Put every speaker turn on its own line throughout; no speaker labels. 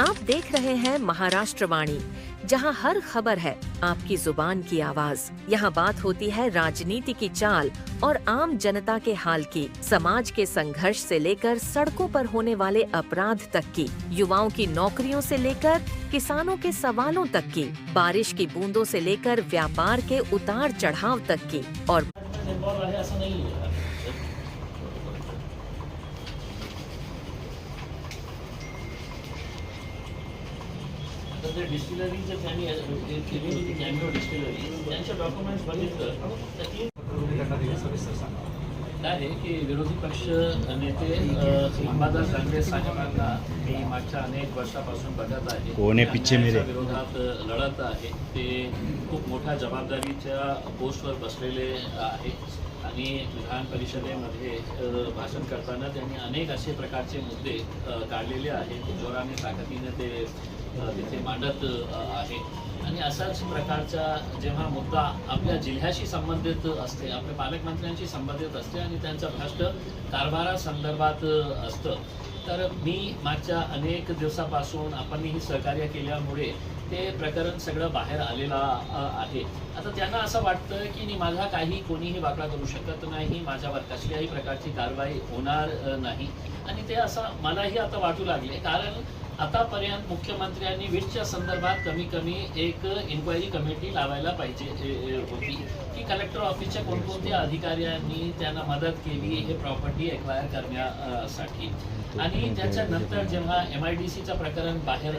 आप देख रहे हैं महाराष्ट्र वाणी, जहाँ हर खबर है आपकी ज़ुबान की आवाज़। यहाँ बात होती है राजनीति की चाल और आम जनता के हाल की, समाज के संघर्ष से लेकर सड़कों पर होने वाले अपराध तक की, युवाओं की नौकरियों से लेकर किसानों के सवालों तक की, बारिश की बूंदों से लेकर व्यापार के उतार चढ़ाव तक की और
आहे आहे त्यांनी ते केली होती कॅमिओ डिस्टिलरी त्यांचे डॉक्युमेंट्स बघितलं. तर आहे की विरोधी पक्ष नेते अंबादास दानवे साहेबांना मी मागच्या अनेक वर्षापासून बघत आहे.
कोण आहे पिच्छे मेरे?
अन्यायाच्या विरोधात लढत आहे. ते खूप मोठ्या जबाबदारीच्या पोस्टवर बसलेले आहेत आणि विधान परिषदेमध्ये भाषण करताना त्यांनी अनेक असे प्रकारचे मुद्दे काढलेले आहेत. जोराने ताकदीने ते तिथे मांडत आहे आणि असाच प्रकारचा जेव्हा मुद्दा आपल्या जिल्ह्याशी संबंधित असते आपल्या पालकमंत्र्यांशी संबंधित असते आणि त्यांचं भ्रष्ट कारभारासंदर्भात असतं. तर मी मागच्या अनेक दिवसापासून आपण ही सहकार्य केल्यामुळे ते प्रकरण सगळं बाहेर आलेलं आहे. आता त्यांना असं वाटतं की मी माझा काही कोणीही वाकडा करू शकत नाही माझ्यावर कसल्याही प्रकारची कारवाई होणार नाही. आणि ते असं मलाही आता वाटू लागले. कारण आतापर्यंत मुख्यमंत्र्यांनी वीजच्या संदर्भात कमी कमी एक इन्क्वायरी कमिटी लावायला पाहिजे होती. की कलेक्टर ऑफिसच्या कोणकोणत्या अधिकाऱ्यांनी त्यांना मदत केली हे प्रॉपर्टी एक्वायर करण्यासाठी. आणि त्याच्यानंतर जेव्हा एम आय डी सीचं प्रकरण बाहेर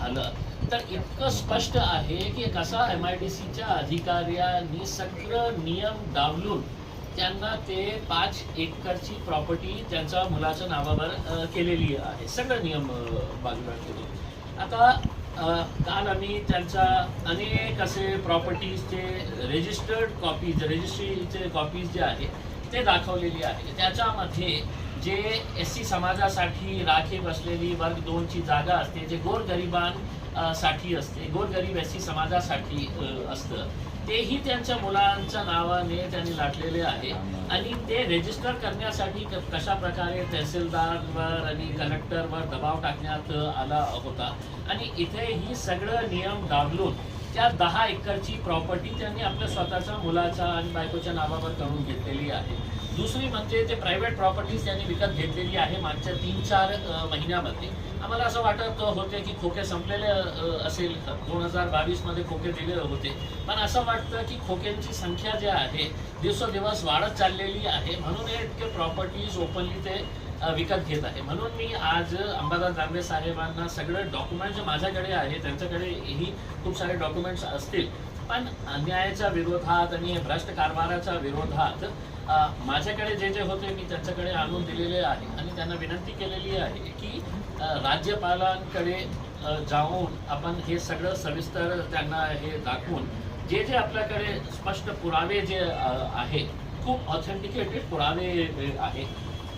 आलं तर इतकं स्पष्ट आहे की कसा एम आय डी सीच्या अधिकाऱ्यांनी सगळं नियम डावलून त्यांना ते पाच एकरची प्रॉपर्टी त्यांच्या मुलाच्या नावावर केलेली आहे. सगळं नियम बाजूला ठेवून आता काल आम्ही त्यांच्या अनेक असे प्रॉपर्टीजचे रेजिस्टर्ड कॉपीज रजिस्ट्रीचे कॉपीज जे आहे ते दाखवलेली आहे त्याच्यामध्ये जे एस सी समाजासाठी राखीव असलेली वर्ग दोनची जागा असते जे गोरगरिबां साठी असते गोरगरीब एस सी समाजासाठी असतं. तेही त्यांच्या मुलांच्या नावाने त्यांनी लाटलेले आहे. आणि ते रेजिस्टर करण्यासाठी कशा प्रकारे तहसीलदारवर आणि कलेक्टरवर दबाव टाकण्यात आला होता. आणि इथे ही सगळं नियम डावलून त्या दहा एकरची प्रॉपर्टी त्यांनी आपल्या स्वतःच्या मुलाच्या आणि बायकोच्या नावावर करून घेतलेली आहे. दुसरी म्हणजे ते प्रायव्हेट प्रॉपर्टीज त्यांनी विकत घेतलेली आहे मागच्या तीन चार महिन्यामध्ये. आम्हाला असं वाटत होते की खोके संपलेले असेल. दोन हजार बावीसमध्ये खोके दिले होते. पण असं वाटतं की खोक्यांची संख्या जी आहे दिवसोदिवस वाढत चाललेली आहे. म्हणून हे इतके प्रॉपर्टीज ओपनली ते विकत घेत आहे. म्हणून मी आज अंबादास दानवे साहेबांना सगळे डॉक्युमेंट जे माझ्याकडे आहे त्यांच्याकडेही खूप सारे डॉक्युमेंट्स असतील. पण अन्यायाच्या विरोधात आणि भ्रष्ट कारभाराच्या विरोधात माझ्याकडे जे जे होते मी त्यांच्याकडे आणून दिलेले आहे आणि त्यांना विनंती केलेली आहे की राज्यपालांकडे जाऊन आपण हे सगळं सविस्तर त्यांना हे दाखवून जे जे आपल्याकडे स्पष्ट पुरावे जे आहेत आहे खूप ऑथेंटिकेटेड पुरावे अ, आहे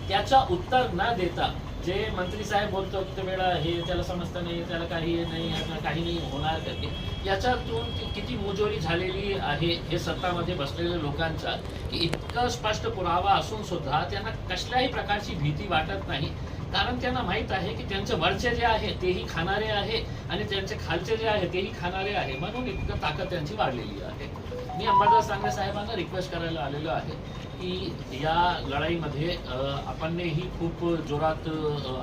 त्याचा उत्तर न देता जे मंत्री साहेब बोलतो किती वेळा हे त्याला समजतं नाही त्याला काही नाही काही नाही होणार करते याच्यातून किती मुजोरी झालेली आहे हे सत्तामध्ये बसलेल्या लोकांचा? की इतकं स्पष्ट पुरावा असून सुद्धा त्यांना कसल्याही प्रकारची भीती वाटत नाही. कारण त्यांना माहीत आहे की त्यांचे वरचे जे आहे तेही खाणारे आहे आणि त्यांचे खालचे जे आहे तेही खाणारे आहे. म्हणून इतकं ताकद त्यांची वाढलेली आहे. मी अंबादास दानवे साहेबांना रिक्वेस्ट करायला आलेलो आहे. की या लढाईमध्ये आपणही खूप जोरात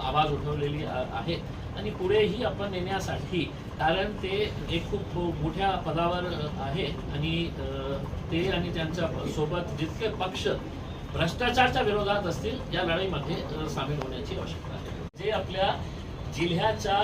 आवाज उठवलेली आहे आणि पुढेही आपण नेण्यासाठी कारण ते एक खूप मोठ्या पदावर आहे आणि ते आणि त्यांच्यासोबत जितके पक्ष भ्रष्टाचारच्या विरोधात असतील या लढाईमध्ये सामील होण्याची आवश्यकता आहे. जे आपल्या जिल्ह्याच्या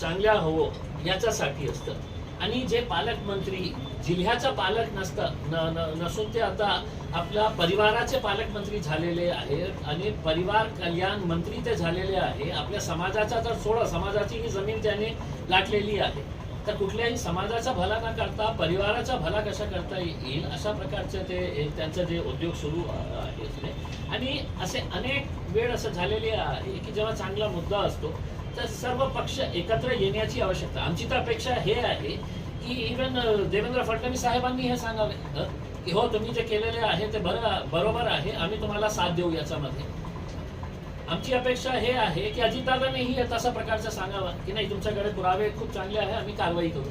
चांगल्या हवं याच्यासाठी असतं. आणि जे पालकमंत्री जिल्ह्याचा पालक नसतात नसून ते आता आपल्या परिवाराचे पालकमंत्री झालेले आहेत आणि परिवार कल्याण मंत्री ते झालेले आहे. आपल्या समाजाचा तर सोडा समाजाची ही जमीन त्याने लाटलेली आहे. तर कुठल्याही समाजाचा भला न करता परिवाराचा भला कशा करता येईल अशा प्रकारचे ते त्यांचं जे उद्योग सुरू आहेत आणि असे अनेक वेळ असं झालेले आहे की जेव्हा चांगला मुद्दा असतो तर सर्व पक्ष एकत्र येण्याची आवश्यकता. आमची तर अपेक्षा हे आहे की इवन uh, देवेंद्र फडणवीस साहेबांनी हे सांगावे की हो तुम्ही जे केलेले आहे ते बरं बरोबर आहे आम्ही तुम्हाला साथ देऊ याच्यामध्ये. आमची अपेक्षा हे आहे की अजितदादानेही तसा प्रकारचं सांगावं की नाही तुमच्याकडे पुरावे खूप चांगले आहे आम्ही कारवाई करू.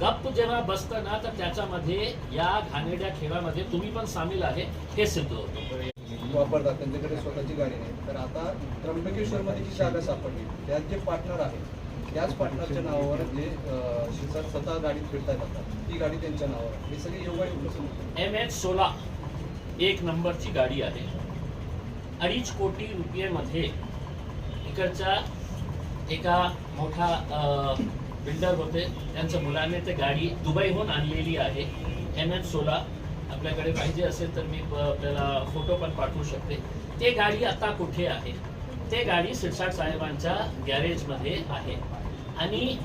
गप्प जेव्हा बसतं ना तर त्याच्यामध्ये या घाणेड्या खेळामध्ये तुम्ही पण सामील आहे हे सिद्ध होतं.
वापरतात त्यांच्याकडे स्वतःची गाडी नाही. तर आता त्र्यंबकेश्वरमध्ये जी जागा सापडली त्यात जे पार्टनर आहे त्याच पार्टनरच्या नावावर जे शिरसाट स्वतः गाडीत फिरता आता ती गाडी त्यांच्या नावावर हे सगळे योगा
एम एच सोला एक नंबरची गाडी आहे. अडीच कोटी रुपयेमध्ये इकडच्या एका मोठा बिल्डर होते. त्यांच्या मुलाने ते गाडी दुबईहून आणलेली आहे. एम एच सोला आपल्याकडे पाहिजे असेल तर मी आपल्याला फोटो पण पाठवू शकते. ते गाडी आता कुठे आहे? ते गाडी सिरसाट साहेबांच्या गॅरेजमध्ये आहे. आणि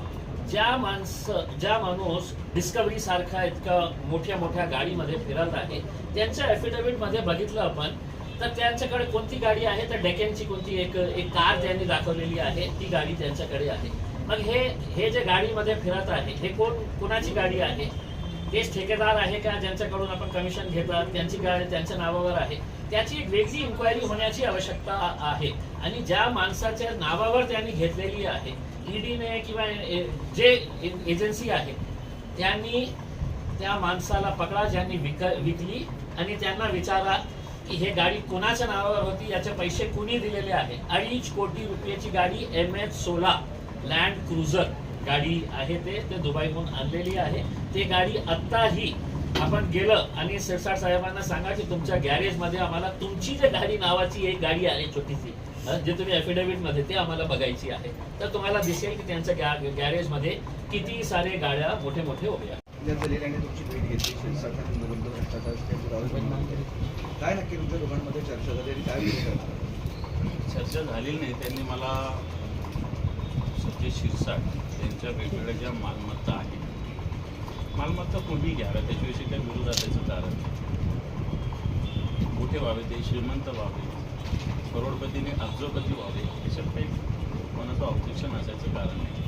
ज्या माणसं ज्या माणूस डिस्कवरी सारखा इतका मोठ्या मोठ्या गाडीमध्ये फिरत आहे त्यांच्या ॲफिडेव्हिटमध्ये मध्ये बघितलं आपण तर त्यांच्याकडे कोणती गाडी आहे तर डेकॅनची कोणती एक एक कार त्यांनी दाखवलेली आहे ती गाडी त्यांच्याकडे आहे. मग हे हे जे गाडीमध्ये फिरत आहे हे कोण कोणाची गाडी आहे? तेच ठेकेदार आहे का ज्यांच्याकडून आपण कमिशन घेतात त्यांची गाडी त्यांच्या नावावर आहे? त्याची एक वेगळी इन्क्वायरी होण्याची आवश्यकता आहे. आणि ज्या माणसाच्या नावावर त्यांनी घेतलेली आहे ईडीने किंवा जे एजन्सी आहे त्यांनी त्या माणसाला पकडा ज्यांनी विक विकली आणि त्यांना विचारा की हे गाडी कोणाच्या नावावर होती याचे पैसे कुणी दिलेले आहे? अडीच कोटी रुपयाची गाडी एम एच सोळा लँड क्रुझर गाडी आहे ते. ते दुबईहून आणलेली आहे. ते गाडी आत्ताही आपण गेलं आणि सिरसाट साहेबांना सांगा की तुमच्या गॅरेजमध्ये आम्हाला तुमची जे गाडी नावाची एक गाडी आहे छोटीशी जे तुम्ही affidavit मध्ये ते आम्हाला बघायची आहे. तर तुम्हाला दिसेल की त्यांच्या गॅ गॅरेजमध्ये किती सारे गाड्या मोठे मोठे उभे आहेत.
काय नक्की तुमच्या दोघांमध्ये चर्चा झाली आणि काय
चर्चा झालेली नाही त्यांनी मला सचिन शिरसाट त्यांच्या वेगवेगळ्या ज्या मालमत्ता आहेत. मालमत्ता कोणी घ्याव्या त्याच्याविषयी काही विरोध असायचं कारण. नाही. मोठे व्हावे ते श्रीमंत व्हावे. करोडपतीने अब्जोपती व्हावे याच्यात काही कोणाचं ऑब्जेक्शन असायचं कारण नाही.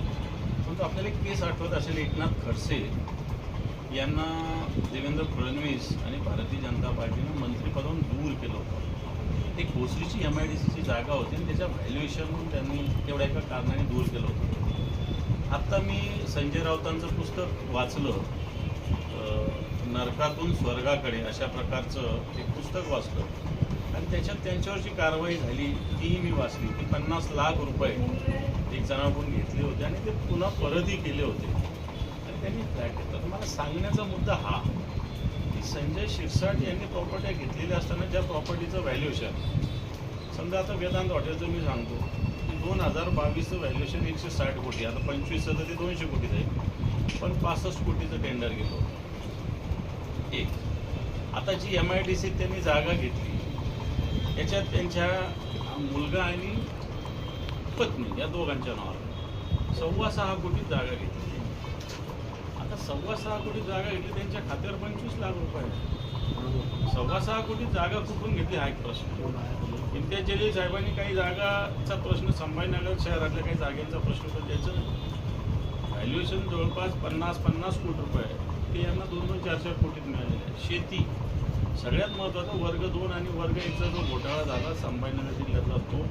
परंतु आपल्याला एक केस आठवत असेल एकनाथ खडसे यांना देवेंद्र फडणवीस आणि भारतीय जनता पार्टीनं मंत्रिपदावरून दूर केलं होतं. ते भोसरीची एम आय डी सीची जागा होती आणि त्याच्या व्हॅल्युएशन त्यांनी तेवढ्या एका कारणाने दूर केलं होतं. आत्ता मी संजय राऊतांचं पुस्तक वाचलं नरकातून स्वर्गाकडे अशा प्रकारचं एक पुस्तक वाचलं. त्याच्यात त्यांच्यावरची कारवाई झाली तीही मी वाचली. की पन्नास लाख रुपये एक जणाकडून घेतले होते आणि ते पुन्हा परतही केले होते. आणि त्यांनी फ्लॅट घेतला. तर मला सांगण्याचा मुद्दा हा की संजय शिरसाट यांनी प्रॉपर्ट्या घेतलेल्या असताना ज्या प्रॉपर्टीचं व्हॅल्युएशन समजा आता वेदांत हॉटेलचं मी सांगतो की दोन हजार बावीसचं व्हॅल्युएशन एकशे साठ कोटी आता पंचवीसचं तर ते दोनशे कोटी जाईल पण पासष्ट कोटीचं टेंडर घेतो एक. आता जी एम आय डी सीत त्यांनी जागा घेतली याच्यात त्यांच्या मुलगा आणि पत्नी या दोघांच्या नावावर. सव्वा सहा कोटी जागा घेतली आता सव्वा सहा कोटी जागा घेतली त्यांच्या खात्यावर पंचवीस लाख रुपये सव्वा सहा कोटी जागा कुठून घेतली हा एक प्रश्न. इम्तियाज जलील साहेबांनी काही जागाचा प्रश्न संभाजीनगर शहरातल्या काही जागेचा प्रश्न तर त्याचं व्हॅल्युएशन जवळपास पन्नास पन्नास कोटी रुपये आहे. ते यांना दोन दोन चार चार कोटीत मिळालेले आहे शेती. सगळ्यात महत्त्वाचा वर्ग दोन आणि वर्ग एकचा जो घोटाळा झाला संभाजीनगर जिल्ह्यातला तो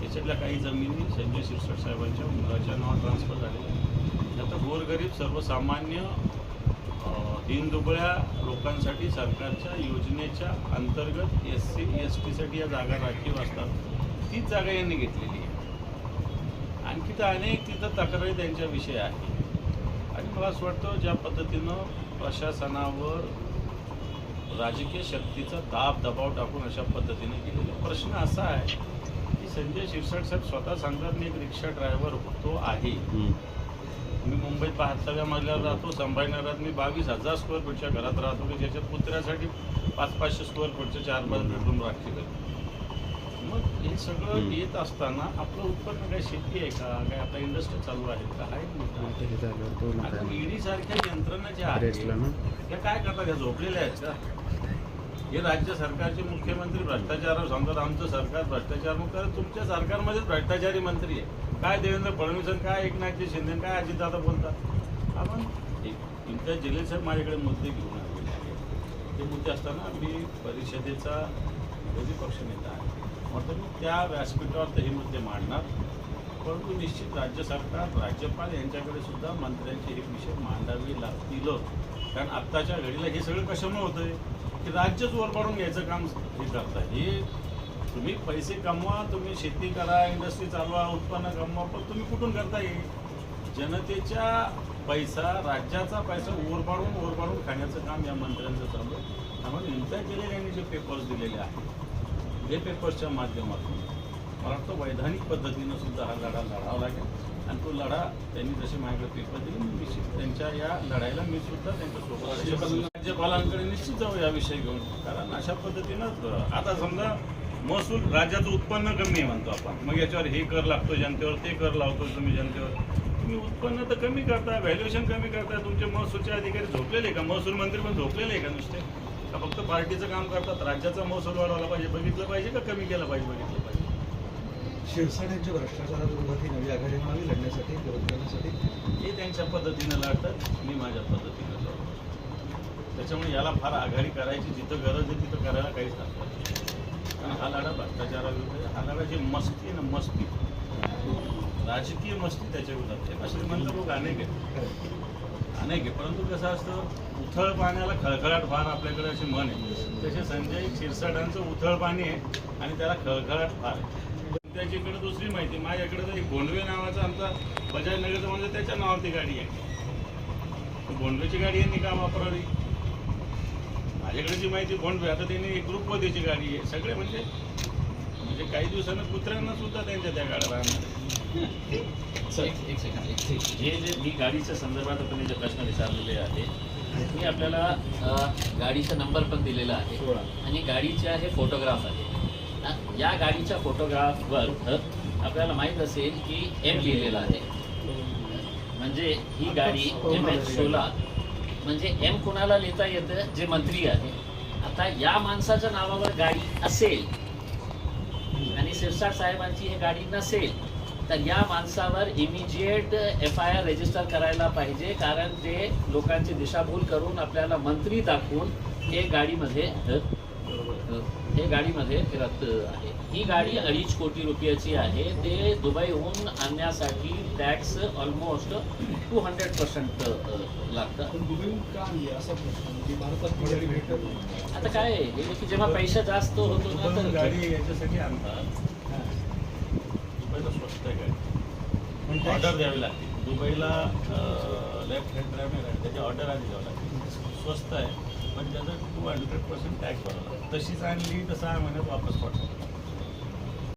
त्याच्यातल्या काही जमिनी संजय शिरसाट साहेबांच्या मुलाच्या नावावर ट्रान्सफर झालेल्या आहेत. आता गोरगरीब सर्वसामान्य दिनदुबळ्या दीनदुबळ्या लोकांसाठी सरकारच्या योजनेच्या अंतर्गत एस सी एस टीसाठी या जागा राखीव असतात. तीच जागा यांनी घेतलेली आहे. आणखी तर अनेक तिथं तक्रारी त्यांच्याविषयी आहे आणि मला असं वाटतं ज्या पद्धतीनं प्रशासनावर राजकीय शक्तीचा दाब दबाव टाकून अशा पद्धतीने केलेला प्रश्न असा आहे की संजय शिरसाट साहेब स्वतः सांगतात मी एक रिक्षा ड्रायव्हर होतो आहे. मी मुंबईत बहात्तराव्या मजल्यावर राहतो संभाजीनगरात मी बावीस हजार स्क्वेअर फूटच्या घरात राहतो की ज्याच्यात कुत्र्यासाठी पाच पाचशे स्क्वेअर फूटचे चार पाच बेडरूम राखले मग हे सगळं. येत असताना आपलं उत्पन्न काय शेती आहे का? काय आता इंडस्ट्री चालू आहे का? आहे आता ईडी सारख्या यंत्रणा ज्या आहेत
ना.
त्या काय करतात? त्या झोपलेल्या आहेत का? हे राज्य सरकारचे मुख्यमंत्री भ्रष्टाचारावर सांगतात आमचं सरकार भ्रष्टाचार मुक्त आहे. तुमच्या सरकारमध्येच भ्रष्टाचारी मंत्री आहे. काय देवेंद्र फडणवीस काय एकनाथजी शिंदे काय अजितदादा बोलतात? आपण इम्तियाज जलील साहेब माझ्याकडे मुद्दे घेऊन आलेले आहेत. ते मुद्दे असताना मी परिषदेचा विरोधी पक्ष नेता आहे. म्हटलं मी त्या व्यासपीठावर ते हे मुद्दे मांडणार. परंतु निश्चित राज्य सरकार राज्यपाल यांच्याकडे सुद्धा मंत्र्यांचे हे विषय मांडावे लागतील. कारण आत्ताच्या घडीला हे सगळं कशामुळे होतं आहे की राज्यच वर पाडून घ्यायचं काम हे करता हे तुम्ही पैसे कमवा तुम्ही शेती करा इंडस्ट्री चालवा उत्पन्न कमवा पण तुम्ही कुठून करता येईल जनतेच्या पैसा राज्याचा पैसा ओर पाडून ओर पाडून खाण्याचं काम या मंत्र्यांचं चालू त्यामुळे निमत्या केलेले यांनी जे पेपर्स दिलेले आहेत हे पेपर्सच्या माध्यमातून. मला वाटतं वैधानिक पद्धतीनं सुद्धा हा लढा लढावा लागेल. आणि तो लढा त्यांनी जसे माझ्याकडे पेपर दिले निश्चित त्यांच्या या लढाईला मी सुद्धा त्यांच्यासोबत राज्यपालांकडे निश्चित जाऊ या विषय घेऊन. कारण अशा पद्धतीनं आता समजा महसूल राज्याचं उत्पन्न कमी आहे म्हणतो आपण. मग याच्यावर हे कर लागतो जनतेवर ते कर लावतो तुम्ही जनतेवर. तुम्ही उत्पन्न तर कमी करता व्हॅल्युएशन कमी करता. तुमचे महसूलचे अधिकारी झोपलेले का? महसूल मंत्री पण झोपलेले आहे का नुसते? का फक्त पार्टीचं काम करतात? राज्याचा महसूल वाढवला पाहिजे. बघितलं पाहिजे का कमी केलं पाहिजे? बघितलं पाहिजे.
शिवसेनेच्या भ्रष्टाचाराविरोधात ही नवी आघाडी म्हणावी लढण्यासाठी विरोध करण्यासाठी.
ते त्यांच्या पद्धतीनं लढतात मी माझ्या पद्धतीनं लढतो. त्याच्यामुळे याला फार आघाडी करायची जिथं गरज आहे तिथं करायला काहीच नसतं कारण हा लढा भ्रष्टाचाराविरुद्ध. हा लढा जी मस्ती आहे ना मस्ती. राजकीय मस्ती त्याच्या विरोधात आहे. असे म्हणलं लोक अनेक आहेत. अनेक आहे परंतु कसं असतं उथळ पाण्याला खळखळाट फार आपल्याकडे असे मन आहे. तसे संजय शिरसाटांचं उथळ पाणी आहे आणि त्याला खळखळाट फार आहे. त्याच्याकडे दुसरी माहिती माझ्याकडे तरी गोंडवे नावाचा आमचा बजाज नगरचा म्हणजे त्याच्या नावावरती गाडी आहे. गोंडवेची गाडी यांनी का वापरावी? माझ्याकडे जी माहिती गोंडवे आता त्यांनी एक ग्रुपवतीची गाडी आहे. सगळे म्हणजे म्हणजे काही दिवसानं कुत्र्यांना सुद्धा त्यांच्या त्या गाड्या राहणार
सर एक सेकंड एक सेकंड हे जे मी गाडीच्या संदर्भात आपण जे प्रश्न विचारलेले आहे मी आपल्याला गाडीचा नंबर पण दिलेला आहे. आणि गाडीचे हे फोटोग्राफ आहे. या गाडीच्या फोटोग्राफवर आपल्याला माहीत असेल की एम लिहिलेलं आहे. म्हणजे ही गाडी एम एच सोळा. म्हणजे एम कुणाला लिहिता येतं? जे मंत्री आहे. आता या माणसाच्या नावावर गाडी असेल. आणि शिरसाट साहेबांची ही गाडी नसेल. तर या माणसावर immediate F I R register करायला पाहिजे कारण ते लोकांची दिशाभूल करून आपल्याला मंत्री दाखवून हे गाडीमध्ये हे गाडीमध्ये फिरत आहे. ही गाडी अडीच कोटी रुपयाची आहे. ते दुबईहून आणण्यासाठी tax almost two hundred percent लागतं.
पण दुबईहून का आणली असा प्रश्न भारतात गाडी भेटत
आता काय हे की जेव्हा पैसा जास्त होतो ना तर
गाडी याच्यासाठी आणतात.
पण
ऑर्डर द्यावी लागते. दुबईला लेफ्ट हँड ड्राईव्ह नाही त्याची ऑर्डर आधी द्यावं लागते. स्वस्त आहे. पण त्याचं टू हंड्रेड पर्सेंट टॅक्स भरावा लागतो. तशीच आणली तर सहा महिन्यात वापस पाठवा